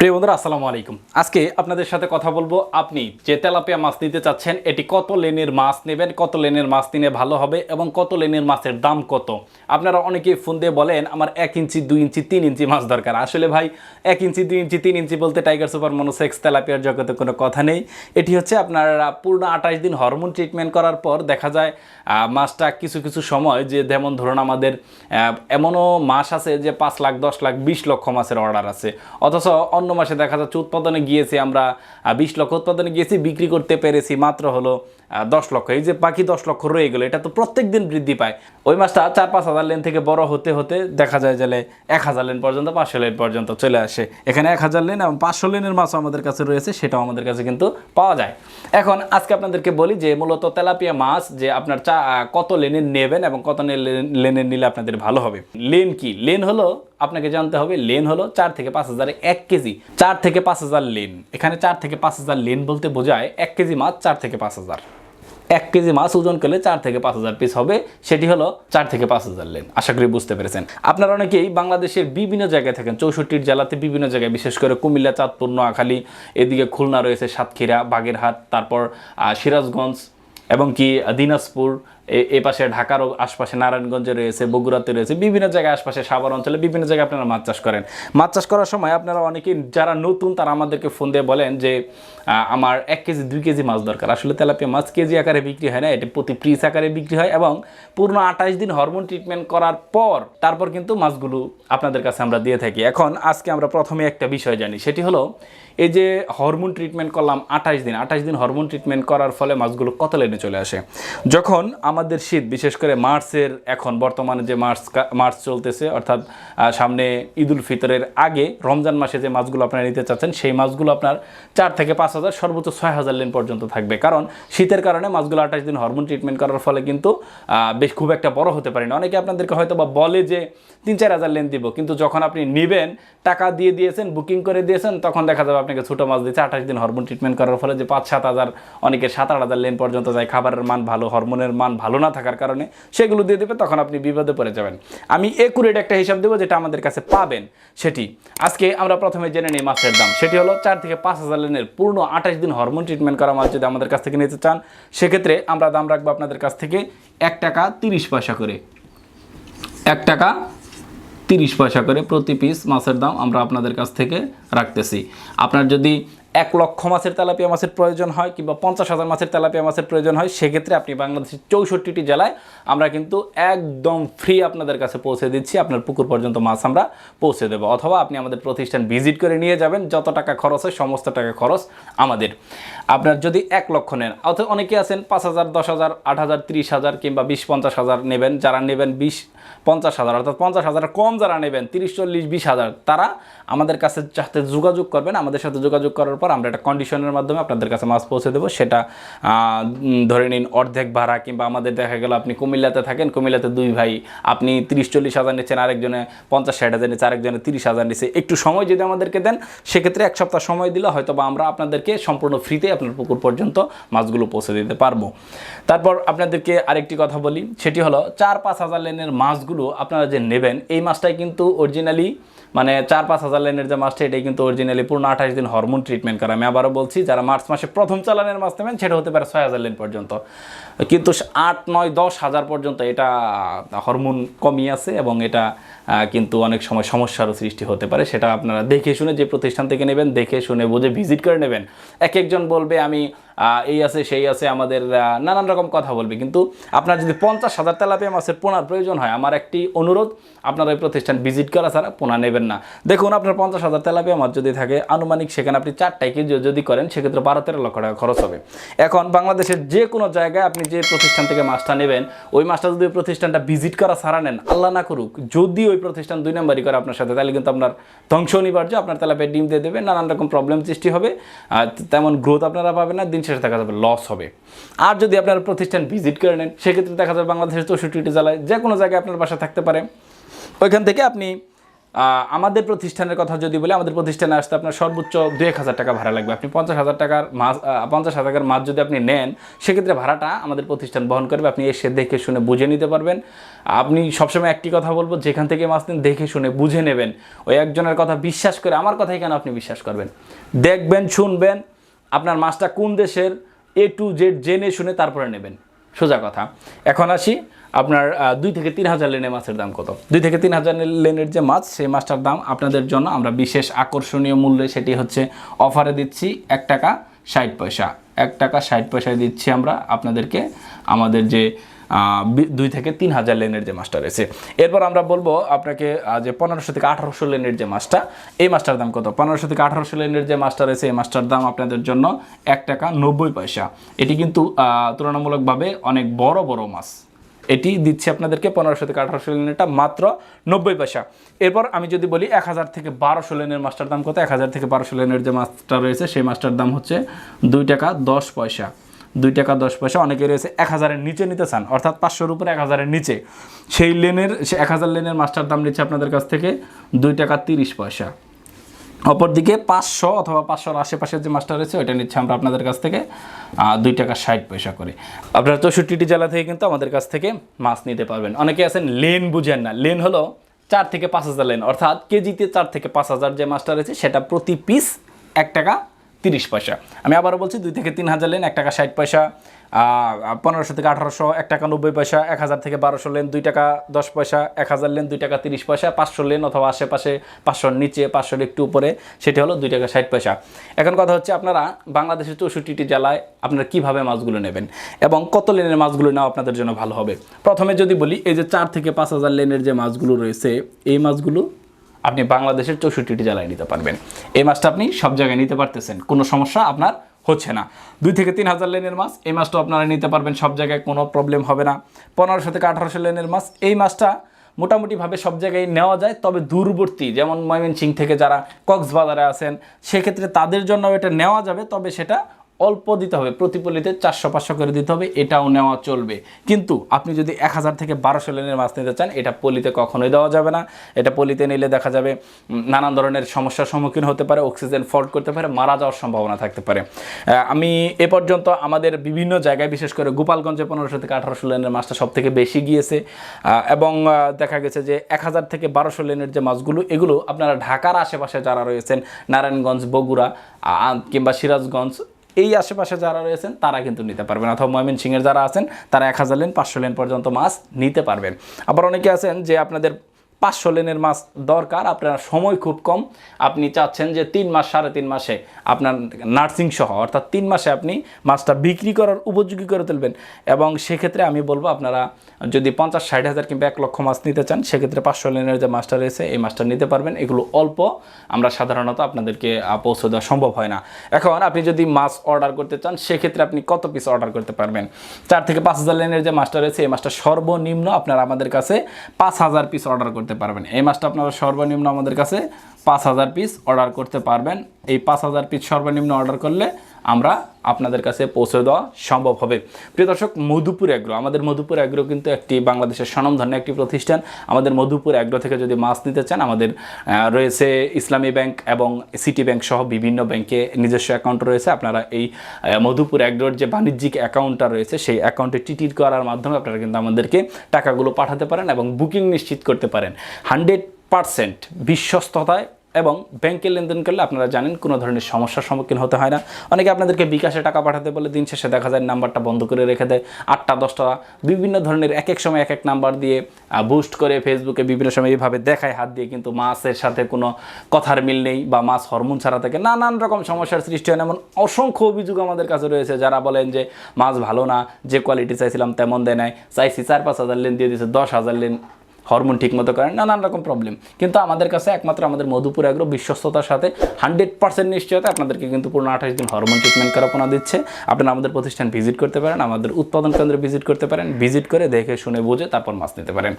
প্রিয় বন্ধুরা, আসসালামু আলাইকুম। আজকে আপনাদের সাথে কথা বলব। আপনি যে তেলাপিয়া মাছ নিতে চাচ্ছেন, এটি কত লেনের মাছ নেবেন, কত লেনের মাছ নিলে ভালো হবে এবং কত লেনের মাছের দাম কত? আপনারা অনেকেই ফোন দিয়ে বলেন, আমার এক ইঞ্চি, দুই ইঞ্চি, তিন ইঞ্চি মাছ দরকার। আসলে ভাই, এক ইঞ্চি, দুই ইঞ্চি, তিন ইঞ্চি বলতে টাইগার সুপার মনোসেক্স তেলাপিয়ার জগতে কোনো কথা নেই। এটি হচ্ছে আপনার পূর্ণ আঠাশ দিন হরমোন ট্রিটমেন্ট করার পর দেখা যায় মাছটা কিছু কিছু সময় যে যেমন ধরুন আমাদের এমনও মাস আছে যে পাঁচ লাখ, দশ লাখ, বিশ লক্ষ মাছের অর্ডার আছে। অথচ অন্য মাসে দেখা যাচ্ছে উৎপাদনে গিয়েছি আমরা বিশ লক্ষ উৎপাদনে গিয়েছি, বিক্রি করতে পেরেছি, মাত্র হলো দশ লক্ষ। এই যে বাকি দশ লক্ষ রয়ে গেলো, এটা তো প্রত্যেক দিন বৃদ্ধি পায়। ওই মাছটা চার পাঁচ হাজার লেন থেকে বড় হতে হতে দেখা যায় যে এক হাজার লেন পর্যন্ত, পাঁচশো লেন পর্যন্ত চলে আসে। এখানে এক হাজার লেন এবং পাঁচশো লেনের মাছও আমাদের কাছে রয়েছে, সেটাও আমাদের কাছে কিন্তু পাওয়া যায়। এখন আজকে আপনাদেরকে বলি যে মূলত তেলাপিয়া মাছ যে আপনার চা কত লেনের নেবেন এবং কত লেনের নিলে আপনাদের ভালো হবে? লেন কি? লেন হলো, আপনাকে জানতে হবে, লেন হলো চার থেকে পাঁচ হাজারে এক কেজি। চার থেকে পাঁচ হাজার লেন। এখানে চার থেকে পাঁচ হাজার লেন বলতে বোঝায় এক কেজি মাছ চার থেকে পাঁচ হাজার। এক কেজি মাছ ওজন করলে চার থেকে পাঁচ হাজার পিস হবে। সেটি হলো চার থেকে পাঁচ হাজার লেন। আশা করি বুঝতে পেরেছেন। আপনারা অনেকেই বাংলাদেশের বিভিন্ন জায়গায় থাকেন, চৌষট্টির জেলাতে বিভিন্ন জায়গায়, বিশেষ করে কুমিল্লা, চাঁদপুর, নোয়াখালী, এদিকে খুলনা রয়েছে সাতক্ষীরা, বাগেরহাট, তারপর সিরাজগঞ্জ, এবং কি দিনাজপুর এ- পাশে ঢাকার আশপাশে নারায়ণগঞ্জে রয়েছে, বগুড়াতে রয়েছে, বিভিন্ন জায়গায় আশপাশে সাভার অঞ্চলে বিভিন্ন জায়গায় আপনারা মাছ চাষ করেন। মাছ চাষ করার সময় আপনারা অনেকেই যারা নতুন তারা আমাদেরকে ফোন দিয়ে বলেন যে আমার এক কেজি, দুই কেজি মাছ দরকার। আসলে তেলাপিয়া মাছ কেজি আকারে বিক্রি হয় না, এটি প্রতি পিস আকারে বিক্রি হয় এবং পূর্ণ আঠাশ দিন হরমোন ট্রিটমেন্ট করার পর তারপর কিন্তু মাছগুলো আপনাদের কাছে আমরা দিয়ে থাকি। এখন আজকে আমরা প্রথমে একটা বিষয় জানি, সেটি হলো এই যে হরমোন ট্রিটমেন্ট করলাম আঠাশ দিন আঠাশ দিন হরমোন ট্রিটমেন্ট করার ফলে মাছগুলো কত লেনে চলে আসে? যখন আমাদের শীত, বিশেষ করে মার্চের এখন, বর্তমানে যে মার্চ মার্চ চলতেছে, অর্থাৎ সামনে ঈদুল ফিতরের আগে, রমজান মাসে যে মাছগুলো আপনারা নিতে চাচ্ছেন, সেই মাছগুলো আপনার চার থেকে পাঁচ হাজার, সর্বোচ্চ ছয় হাজার লেন পর্যন্ত থাকবে। কারণ, শীতের কারণে মাছগুলো আঠাশ দিন হরমোন ট্রিটমেন্ট করার ফলে কিন্তু বেশ খুব একটা বড় হতে পারে না। অনেকে আপনাদেরকে হয়তো বা বলে যে, তিন চার হাজার লেন দিব, কিন্তু যখন আপনি নেবেন, টাকা দিয়ে দিয়েছেন বুকিং করে দিয়েছেন, তখন দেখা যাবে আপনাকে ছোটো মাছ দিচ্ছে, আঠাশ দিন হরমোন ট্রিটমেন্ট করার ফলে যে পাঁচ সাত হাজার অনেকের সাত আট হাজার লেন পর্যন্ত যায়, খাবারের মান ভালো, হরমোনের মান ভালো না থাকার কারণে সেগুলো দিয়ে দেবে, তখন আপনি বিপদে পড়ে যাবেন। আমি একুরেট একটা হিসাব দেবো যেটা আমাদের কাছে পাবেন, সেটি। আজকে আমরা প্রথমে জেনে নিই মাছের দাম। সেটি হলো চার থেকে পাঁচ হাজার লেনের পূর্ণ আঠাশ দিন হরমোন ট্রিটমেন্ট করা মাছ যদি আমাদের কাছ থেকে নিতে চান, সেক্ষেত্রে আমরা দাম রাখব আপনাদের কাছ থেকে এক টাকা তিরিশ পয়সা করে। এক টাকা তিরিশ পয়সা করে প্রতি পিস মাছের দাম আমরা আপনাদের কাছ থেকে রাখতেছি। আপনার যদি এক লক্ষ মাছের তেলাপিয়া মাছের প্রয়োজন হয় কিংবা পঞ্চাশ হাজার মাছের তেলাপিয়া মাছের প্রয়োজন হয়, সেক্ষেত্রে আপনি বাংলাদেশের চৌষট্টিটি জেলায় আমরা কিন্তু একদম ফ্রি আপনাদের কাছে পৌঁছে দিচ্ছি। আপনার পুকুর পর্যন্ত মাছ আমরা পৌঁছে দেবো। অথবা আপনি আমাদের প্রতিষ্ঠান ভিজিট করে নিয়ে যাবেন। যত টাকা খরচ হয়, সমস্ত টাকা খরচ আমাদের। আপনার যদি এক লক্ষ নেন অথবা অনেকে আছেন পাঁচ হাজার, দশ হাজার, আট হাজার, ত্রিশ হাজার কিংবা বিশ, পঞ্চাশ হাজার নেবেন। যারা নেবেন বিশ, পঞ্চাশ হাজার, অর্থাৎ পঞ্চাশ হাজার কম যারা নেবেন, তিরিশ, চল্লিশ, বিশ হাজার, তারা আমাদের কাছে সাথে যোগাযোগ করবেন, আমাদের সাথে যোগাযোগ করার পর আমরা একটা কন্ডিশনের মাধ্যমে আপনাদের কাছে মাছ পৌঁছে দেবো। সেটা ধরে নিন অর্ধেক ভাড়া কিংবা আমাদের দেখা গেল আপনি কুমিল্লাতে থাকেন, কুমিল্লাতে দুই ভাই, আপনি তিরিশ চল্লিশ হাজার নিচ্ছেন, আরেকজনে পঞ্চাশ ষাট হাজার নিচ্ছে, আরেকজনে তিরিশ হাজার নিচ্ছে। একটু সময় যদি আমাদেরকে দেন, সেক্ষেত্রে এক সপ্তাহ সময় দিলে হয়তো বা আমরা আপনাদেরকে সম্পূর্ণ ফ্রিতে আপনার পুকুর পর্যন্ত মাছগুলো পৌঁছে দিতে পারব। তারপর আপনাদেরকে আরেকটি কথা বলি, সেটি হলো চার পাঁচ হাজার লেনের মাছগুলো আপনারা যে নেবেন, এই মাছটাই কিন্তু অরিজিনালি মানে চার পাঁচ হাজার লেনের যে মাছটা, এটাই কিন্তু অরিজিনালি পূর্ণ আঠাশ দিন হরমোন ট্রিটমেন্ট করা। আমি আবারও বলছি, যারা মার্চ মাসে প্রথম চালানের মাছ নেবেন, সেটা হতে পারে ছয় হাজার লেন পর্যন্ত। কিন্তু আট, নয়, দশ হাজার পর্যন্ত এটা হরমোন কমই আছে এবং এটা কিন্তু অনেক সময় সমস্যারও সৃষ্টি হতে পারে। সেটা আপনারা দেখে শুনে যে প্রতিষ্ঠান থেকে নেবেন, দেখে শুনে বুঝে ভিজিট করে নেবেন। এক একজন বলবে, আমি এই আছে, সেই আছে, আমাদের নানান রকম কথা বলবে। কিন্তু আপনার যদি পঞ্চাশ হাজার তেলাপিয়া মাছের পোনার প্রয়োজন হয়, আমার একটি অনুরোধ, আপনার ওই প্রতিষ্ঠান ভিজিট করা ছাড়া পোনা নেবেন না। দেখুন, আপনার পঞ্চাশ হাজার তেলাপিয়া মাছ যদি থাকে, আনুমানিক সেখানে আপনি চারটাই কেজি যদি করেন, সেক্ষেত্রে বারো তেরো লক্ষ টাকা খরচ হবে। এখন বাংলাদেশের যে কোনো জায়গায় আপনি যে প্রতিষ্ঠান থেকে মাছটা নেবেন, ওই মাছটা যদি ওই প্রতিষ্ঠানটা ভিজিট করা ছাড়া নেন, আল্লাহ না করুক, যদি ওই প্রতিষ্ঠান দুই নম্বরই করে আপনার সাথে, তাহলে কিন্তু আপনার ধ্বংস অনিবার্য, আপনার তেলাপিয়া ডিম দিয়ে দেবে, নানান রকম প্রবলেম সৃষ্টি হবে। আর তেমন গ্রোথ আপনারা পাবেন না, দিন শেষে দেখা যাবে লস হবে। আর যদি আপনার প্রতিষ্ঠান ভিজিট করে নেন, সেক্ষেত্রে দেখা যাবে বাংলাদেশের চৌষট্টিটি জেলায় যে কোনো জায়গায় আপনার বাসা থাকতে পারে। ওইখান থেকে আপনি আমাদের প্রতিষ্ঠানের কথা যদি বলি, আমাদের প্রতিষ্ঠানে আসতে আপনার সর্বোচ্চ দু এক হাজার টাকা ভাড়া লাগবে। আপনি পঞ্চাশ হাজার টাকার মাছ পঞ্চাশ হাজার টাকার মাছ যদি আপনি নেন, সেক্ষেত্রে ভাড়াটা আমাদের প্রতিষ্ঠান বহন করবে। আপনি এসে দেখে শুনে বুঝে নিতে পারবেন। আপনি সবসময় একটি কথা বলব, যেখান থেকে মাছ নেন, দেখে শুনে বুঝে নেবেন। ওই একজনের কথা বিশ্বাস করে, আমার কথাই কেন আপনি বিশ্বাস করবেন? দেখবেন, শুনবেন আপনার মাছটা কোন দেশের এ টু জেড জেনে শুনে তারপরে নেবেন। সোজা কথা। এখন আসি আপনার দুই থেকে তিন হাজার লেনের মাছের দাম কত? দুই থেকে তিন হাজার লেনের যে মাছ, সেই মাছটার দাম আপনাদের জন্য আমরা বিশেষ আকর্ষণীয় মূল্যে সেটি হচ্ছে অফারে দিচ্ছি এক টাকা ষাট পয়সা। এক টাকা ষাট পয়সায় দিচ্ছি আমরা আপনাদেরকে। আমাদের যে দুই থেকে তিন হাজার লেনের যে মাছটা রয়েছে। এরপর আমরা বলব আপনাকে যে পনেরোশো থেকে আঠারোশো লেনের যে মাছটা, এই মাছটার দাম কত? পনেরোশো থেকে আঠারোশো লেনের যে মাছটা রয়েছে, এই মাছটার দাম আপনাদের জন্য এক টাকা নব্বই পয়সা। এটি কিন্তু তুলনামূলকভাবে অনেক বড় বড় মাছ। এটি দিচ্ছে আপনাদেরকে পনেরোশো থেকে আঠারোশো লেনেরটা মাত্র নব্বই পয়সা। এরপর আমি যদি বলি এক হাজার থেকে বারোশো লেনের মাছটার দাম কত? এক হাজার থেকে বারোশো লেনের যে মাছটা রয়েছে, সেই মাছটার দাম হচ্ছে দুই টাকা দশ পয়সা। দুই টাকা দশ পয়সা, অনেকে রয়েছে এক হাজারের নিচে নিতে চান, অর্থাৎ পাঁচশোর উপরে এক হাজারের নিচে। সেই লেনের, সে এক হাজার লেনের মাস্টার দাম নিচ্ছে আপনাদের কাছ থেকে দুই টাকা তিরিশ পয়সা। অপরদিকে পাঁচশো অথবা পাঁচশোর আশেপাশের যে মাস্টার রয়েছে, ওইটা নিচ্ছে আমরা আপনাদের কাছ থেকে দুই টাকা ষাট পয়সা করে। আপনারা চৌষট্টিটি জেলা থেকে কিন্তু আমাদের কাছ থেকে মাছ নিতে পারবেন। অনেকে আছেন লেন বুঝেন না। লেন হলো চার থেকে পাঁচ হাজার লেন, অর্থাৎ কেজিতে চার থেকে পাঁচ হাজার যে মাছটা রয়েছে, সেটা প্রতি পিস এক টাকা তিরিশ পয়সা। আমি আবারও বলছি, দুই থেকে তিন হাজার লেন, এক টাকা ষাট পয়সা পনেরোশো থেকে আঠারোশো, এক টাকা নব্বই পয়সা, এক হাজার থেকে বারোশো লেন, দুই টাকা দশ পয়সা, এক হাজার লেন, দুই টাকা তিরিশ পয়সা, পাঁচশো লেন অথবা আশেপাশে পাঁচশোর নিচে, পাঁচশোর একটু উপরে, সেটি হলো দুই টাকা ষাট পয়সা। এখন কথা হচ্ছে আপনারা বাংলাদেশের চৌষট্টিটি জেলায় আপনারা কীভাবে মাছগুলো নেবেন এবং কত লেনের মাছগুলো নেওয়া আপনাদের জন্য ভালো হবে? প্রথমে যদি বলি, এই যে চার থেকে পাঁচ হাজার লেনের যে মাছগুলো রয়েছে, এই মাছগুলো আপনি বাংলাদেশের চৌষট্টিটি জেলায় নিতে পারবেন। এই মাছটা আপনি সব জায়গায় নিতে পারতেছেন। কোনো সমস্যা আপনার হচ্ছে না। দুই থেকে তিন হাজার লেনের মাছ, এই মাছটা আপনারা নিতে পারবেন, সব জায়গায় কোনো প্রবলেম হবে না। পনেরোশো থেকে আঠারোশো লেনের মাছ, এই মাছটা মোটামুটিভাবে সব জায়গায় নেওয়া যায়, তবে দূরবর্তী, যেমন ময়মনসিং থেকে যারা কক্সবাজারে আছেন, সেক্ষেত্রে তাদের জন্য এটা নেওয়া যাবে, তবে সেটা অল্প দিতে হবে প্রতিপলিতে চারশো, পাঁচশো করে দিতে হবে, এটাও নেওয়া চলবে। কিন্তু আপনি যদি এক হাজার থেকে বারোশো লেনের মাছ নিতে চান, এটা পলিতে কখনোই দেওয়া যাবে না। এটা পলিতে নিলে দেখা যাবে নানান ধরনের সমস্যার সম্মুখীন হতে পারে, অক্সিজেন ফল্ট করতে পারে, মারা যাওয়ার সম্ভাবনা থাকতে পারে। আমি এ পর্যন্ত আমাদের বিভিন্ন জায়গায়, বিশেষ করে গোপালগঞ্জে পনেরোশো থেকে আঠারোশো লেনের মাছটা সব থেকে বেশি গিয়েছে। এবং দেখা গেছে যে এক হাজার থেকে বারোশো লেনের যে মাছগুলো, এগুলো আপনারা ঢাকার আশেপাশে যারা রয়েছেন, নারায়ণগঞ্জ, বগুড়া কিংবা সিরাজগঞ্জ এই আশেপাশে যারা রয়েছেন, তারা কিন্তু নিতে পারবেন। অথবা ময়মনসিংহের যারা আছেন, তারা এক হাজার লেন, পাঁচশো লেন পর্যন্ত মাছ নিতে পারবেন। আবার অনেকে আছেন যে আপনাদের পাঁচশো লেনের মাছ দরকার, আপনার সময় খুব কম। আপনি চাচ্ছেন যে তিন মাস, সাড়ে তিন মাসে আপনার নার্সিং সহ, অর্থাৎ তিন মাসে আপনি মাছটা বিক্রি করার উপযোগী করে তুলবেন। এবং সেক্ষেত্রে আমি বলব, আপনারা যদি পঞ্চাশ, ষাট হাজার কিংবা এক লক্ষ মাছ নিতে চান, সেক্ষেত্রে পাঁচশো লেনের যে মাছটা রয়েছে, এই মাছটা নিতে পারবেন। এগুলো অল্প, আমরা সাধারণত আপনাদেরকে পৌঁছে দেওয়া সম্ভব হয় না। এখন আপনি যদি মাছ অর্ডার করতে চান, সেক্ষেত্রে আপনি কত পিস অর্ডার করতে পারবেন? চার থেকে পাঁচ হাজার লেনের যে মাছটা রয়েছে, এই মাছটা সর্বনিম্ন আপনারা আমাদের কাছে পাঁচ হাজার পিস অর্ডার করতে পারবেন। এই মাছটা আপনারা সর্বনিম্ন আমাদের কাছে পাঁচ হাজার পিস অর্ডার করতে পারবেন। এই পাঁচ হাজার পিস সর্বনিম্ন অর্ডার করলে আমরা আপনাদের কাছে পৌঁছে দেওয়া সম্ভব হবে। প্রিয় দর্শক, মধুপুর অ্যাগ্রো আমাদের মধুপুর অ্যাগ্রো কিন্তু একটি বাংলাদেশের স্বনামধন্য একটি প্রতিষ্ঠান। আমাদের মধুপুর অ্যাগ্রো থেকে যদি মাছ নিতে চান, আমাদের রয়েছে ইসলামী ব্যাংক এবং সিটি ব্যাংক সহ বিভিন্ন ব্যাংকে নিজস্ব অ্যাকাউন্ট রয়েছে। আপনারা এই মধুপুর অ্যাগ্রোর যে বাণিজ্যিক অ্যাকাউন্টটা রয়েছে, সেই অ্যাকাউন্টে টিটির করার মাধ্যমে আপনারা কিন্তু আমাদেরকে টাকাগুলো পাঠাতে পারেন এবং বুকিং নিশ্চিত করতে পারেন। হান্ড্রেড পার্সেন্ট বিশ্বস্ততায় এবং ব্যাংকে লেনদেন করলে আপনারা জানেন কোনো ধরনের সমস্যার সম্মুখীন হতে হয় না। অনেকে আপনাদেরকে বিকাশে টাকা পাঠাতে বলে দিন শেষে দেখা যায় নাম্বারটা বন্ধ করে রেখে দেয়। আটটা, দশটা, বিভিন্ন ধরনের এক এক সময় এক এক নাম্বার দিয়ে বুস্ট করে ফেসবুকে বিভিন্ন সময় এইভাবে দেখায় হাত দিয়ে, কিন্তু মাছের সাথে কোনো কথার মিল নেই বা মাছ হরমোন ছাড়া থাকে। নানান রকম সমস্যার সৃষ্টি হয়। এমন অসংখ্য অভিযোগ আমাদের কাছে রয়েছে যারা বলেন যে মাছ ভালো না, যে কোয়ালিটি চাইছিলাম তেমন দেয় নাই। চাইছি চার পাঁচ হাজার লেন দিয়ে দিয়েছে দশ হাজার লেন হরমোন ঠিক মতো করেন নানান রকম প্রবলেম কিন্তু আমাদের কাছে একমাত্র আমাদের মধুপুর এগ্রো বিশ্বস্ততার সাথে হান্ড্রেড পার্সেন্ট নিশ্চয়তা আপনাদেরকে কিন্তু পুরো আঠাশ দিন হরমোন ট্রিটমেন্ট করাপনা দিচ্ছে। আপনারা আমাদের প্রতিষ্ঠান ভিজিট করতে পারেন, আমাদের উৎপাদন কেন্দ্রে ভিজিট করতে পারেন ভিজিট করে দেখে, শুনে, বুঝে, তারপর মাছ নিতে পারেন।